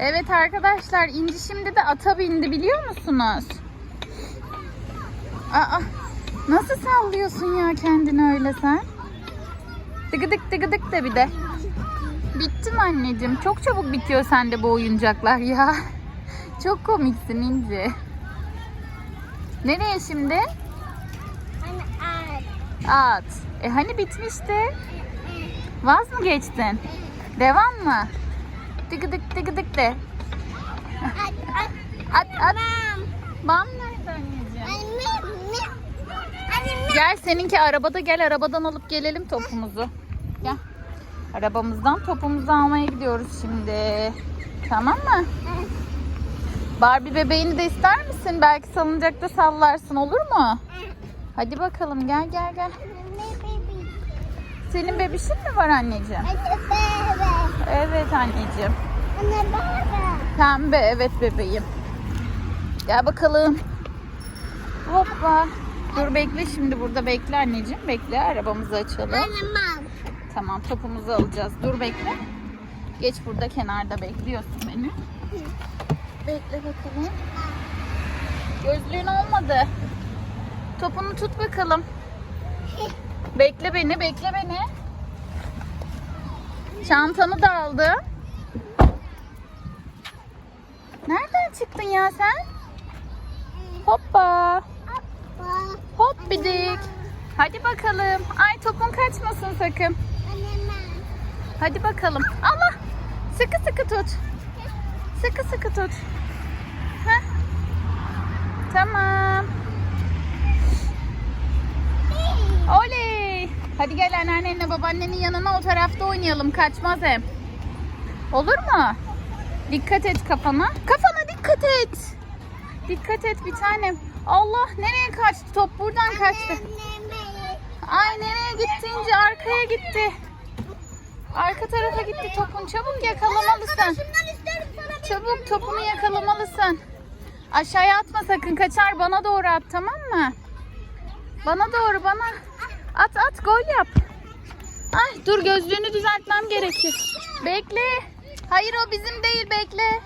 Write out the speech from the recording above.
Evet arkadaşlar İnci şimdi de ata bindi biliyor musunuz? Aa, nasıl sallıyorsun ya kendini öyle sen? Dıgıdık dıgıdık de bir de. Bitti mi anneciğim? Çok çabuk bitiyor sende bu oyuncaklar ya. Çok komiksin İnci. Nereye şimdi? Hani ağaç. At. E hani bitmişti? Vaz mı geçtin? Devam mı? Dıgıdık dıgıdık de. At at. At at. Bam nerede anneciğim? Gel seninki arabada gel arabadan alıp gelelim topumuzu. Gel. Arabamızdan topumuzu almaya gidiyoruz şimdi. Tamam mı? Barbie bebeğini de ister misin? Belki salıncakta sallarsın olur mu? Hadi bakalım gel gel gel. Senin bebişin mi var anneciğim? Anne bebe. Evet anneciğim. Anne bebe. Pembe evet bebeğim. Gel bakalım. Hoppa. Dur bekle şimdi burada bekle anneciğim. Bekle arabamızı açalım. Anne mam. Tamam topumuzu alacağız. Dur bekle. Geç burada kenarda bekliyorsun beni. Bekle bakalım. Gözlüğün olmadı. Topunu tut bakalım. Bekle beni, bekle beni. Çantanı da aldım. Nereden çıktın ya sen? Hoppa. Hop bidik. Hadi bakalım. Ay topun kaçmasın sakın. Hadi bakalım. Allah. Sıkı sıkı tut. Sıkı sıkı tut. Hadi gel anneannenle babaannenin yanına o tarafta oynayalım. Kaçmaz hem. Olur mu? Dikkat et kafana. Kafana dikkat et. Dikkat et bir tanem. Allah nereye kaçtı top? Buradan kaçtı. Ay nereye gittiğince arkaya gitti. Arka tarafa gitti topun. Çabuk yakalamalısın. Çabuk topunu yakalamalısın. Aşağıya atma sakın. Kaçar bana doğru at tamam mı? Bana doğru bana. At at gol yap. Ay dur gözlüğünü düzeltmem gerekir. Bekle. Hayır o bizim değil bekle.